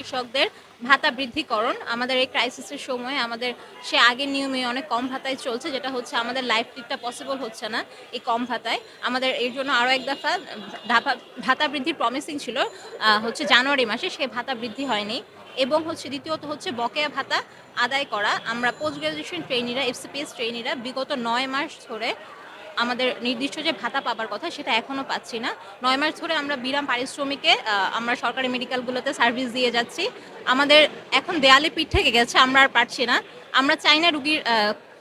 চিকিৎসকদের ভাতা বৃদ্ধিকরণ। আমাদের এই ক্রাইসিসের সময় আমাদের সে আগের নিয়মে অনেক কম ভাতায় চলছে, যেটা হচ্ছে আমাদের লাইফ টিপটা পসিবল হচ্ছে না এই কম ভাতায়। আমাদের এর জন্য আরও এক দফা ভাতা বৃদ্ধির প্রমিসিং ছিল হচ্ছে জানুয়ারি মাসে, সে ভাতা বৃদ্ধি হয়নি। এবং হচ্ছে দ্বিতীয়ত হচ্ছে বকেয়া ভাতা আদায় করা। আমরা পোস্ট গ্রাজুয়েশন ট্রেনিরা এফসিপিএস ট্রেনিরা বিগত নয় মাস ধরে আমাদের নির্দিষ্ট যে ভাতা পাবার কথা সেটা এখনও পাচ্ছি না। নয় মাস ধরে আমরা বিরাম পারিশ্রমিকে আমরা সরকারি মেডিকেলগুলোতে সার্ভিস দিয়ে যাচ্ছি। আমাদের এখন দেয়ালে পিঠ থেকে গেছে, আমরা আর পারছি না। আমরা চাই না রুগীর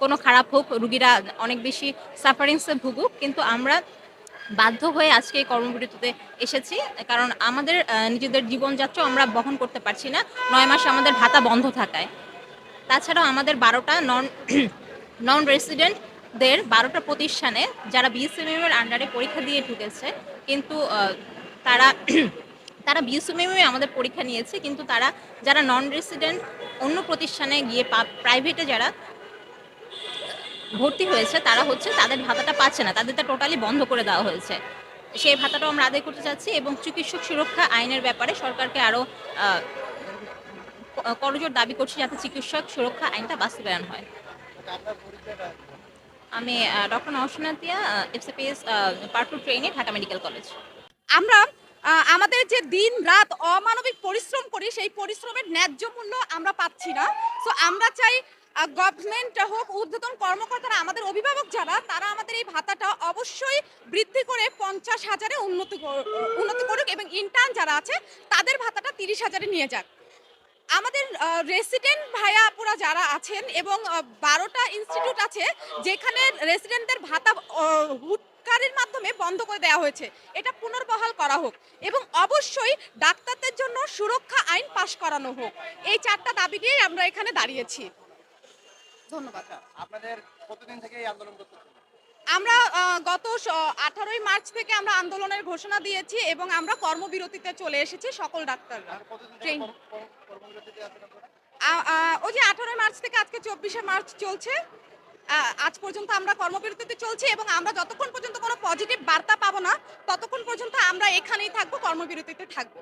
কোনো খারাপ হোক, রুগীরা অনেক বেশি সাফারিংসে ভুগুক, কিন্তু আমরা বাধ্য হয়ে আজকে এই কর্মবিরতিতে এসেছি। কারণ আমাদের নিজেদের জীবনযাত্রা আমরা বহন করতে পারছি না, নয় মাস আমাদের ভাতা বন্ধ থাকায়। তাছাড়াও আমাদের বারোটা নন নন রেসিডেন্টদের বারোটা প্রতিষ্ঠানে যারা বিএসএমএম এর আন্ডারে পরীক্ষা দিয়ে ঢুকেছে, কিন্তু তারা তারা বিএসএমএম আমাদের পরীক্ষা নিয়েছে, কিন্তু তারা যারা নন রেসিডেন্ট অন্য প্রতিষ্ঠানে গিয়ে প্রাইভেটে যারা ভর্তি হয়েছে, তারা হচ্ছে তাদের ভাতাটা পাচ্ছে না, তাদেরটা টোটালি বন্ধ করে দেওয়া হয়েছে। সেই ভাতাটাও আমরা আদায় করতে চাচ্ছি এবং চিকিৎসক সুরক্ষা আইনের ব্যাপারে সরকারকে আরও করজোর দাবি করছি যাতে চিকিৎসক সুরক্ষা আইনটা বাস্তবায়ন হয়। আমি ডক্টর নওশনাতিয়া এফসিপিএস পার্ট টু ট্রেনে ঢাকা মেডিকেল কলেজ আমরা আমাদের যে দিন রাত অমানবিক পরিশ্রম করি, সেই পরিশ্রমের ন্যায্য মূল্য আমরা পাচ্ছি না। সো আমরা চাই গভর্নমেন্ট হোক, ঊর্ধ্বতন কর্মকর্তারা, আমাদের অভিভাবক যারা, তারা আমাদের এই ভাতাটা অবশ্যই বৃদ্ধি করে পঞ্চাশ হাজারে উন্নতি উন্নতি করুক এবং ইন্টার্ন যারা আছে, তাদের ভাতাটা তিরিশ হাজারে নিয়ে যাক। আমাদের রেসিডেন্ট ভাইয়া আপুরা যারা আছেন এবং বারোটা ইনস্টিটিউট আছে যেখানে রেসিডেন্টদের ভাতা হুটকারির মাধ্যমে বন্ধ করে দেওয়া হয়েছে। এটা পুনর্বহাল করা হোক এবং অবশ্যই ডাক্তারদের জন্য সুরক্ষা আইন পাশ করানো হোক। এই চারটা দাবি নিয়েই আমরা এখানে দাঁড়িয়েছি। ধন্যবাদ। আপনাদের কতদিন থেকে এই আন্দোলন করতেছেন আমরা গত আঠারোই মার্চ থেকে আমরা আন্দোলনের ঘোষণা দিয়েছি এবং আমরা কর্মবিরতিতে চলে এসেছি সকল ডাক্তাররা। ট্রেন ওই যে আঠারোই মার্চ থেকে আজকে চব্বিশে মার্চ চলছে। আজ পর্যন্ত আমরা কর্মবিরতিতে চলছি এবং আমরা যতক্ষণ পর্যন্ত কোনো পজিটিভ বার্তা পাবো না, ততক্ষণ পর্যন্ত আমরা এখানেই থাকব, কর্মবিরতিতে থাকব।